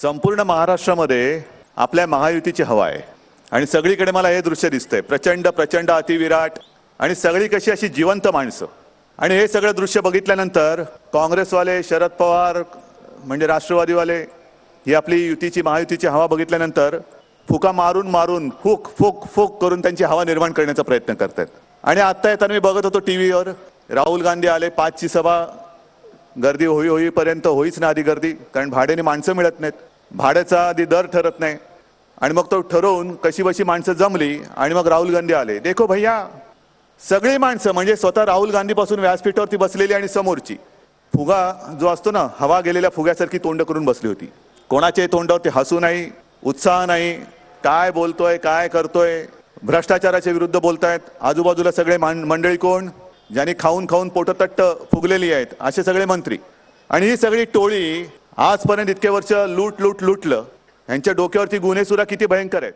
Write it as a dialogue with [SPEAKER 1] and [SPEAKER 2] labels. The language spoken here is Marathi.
[SPEAKER 1] संपूर्ण महाराष्ट्रामध्ये आपल्या महायुतीची हवा आहे. आणि सगळीकडे मला हे दृश्य दिसतंय. प्रचंड प्रचंड अतिविराट आणि सगळी कशी अशी जिवंत माणसं. आणि हे सगळं दृश्य बघितल्यानंतर काँग्रेसवाले शरद पवार म्हणजे राष्ट्रवादीवाले ही आपली युतीची महायुतीची हवा बघितल्यानंतर फुका मारून मारून फुक फुक फुक करून त्यांची हवा निर्माण करण्याचा प्रयत्न करतात आणि आत्ता येताना मी बघत होतो टी व्हीवर राहुल गांधी आले पाचची सभा गर्दी होई होईपर्यंत होईच ना आधी गर्दी कारण भाड्याने माणसं मिळत नाहीत. भाड्याचा आधी दर ठरत नाही. आणि मग तो ठरवून कशी बशी माणसं जमली आणि मग राहुल गांधी आले. देखो भैया सगळी माणसं म्हणजे स्वतः राहुल गांधीपासून व्यासपीठावरती बसलेली आणि समोरची. फुगा जो असतो ना हवा गेलेल्या फुग्यासारखी तोंड करून बसली होती. कोणाच्याही तोंडावरती हसू नाही उत्साह नाही काय बोलतोय काय करतोय भ्रष्टाचाराच्या विरुद्ध बोलतायत आजूबाजूला सगळे मान- मंडळी कोण? ज्यांनी खाऊन खाऊन पोटतट्ट फुगलेली आहेत असे सगळे मंत्री. आणि ही सगळी टोळी आजपर्यंत इतके वर्ष लूट लूट लुटलं. यांच्या डोक्यावरती गुन्हे सुद्धा किती भयंकर आहेत.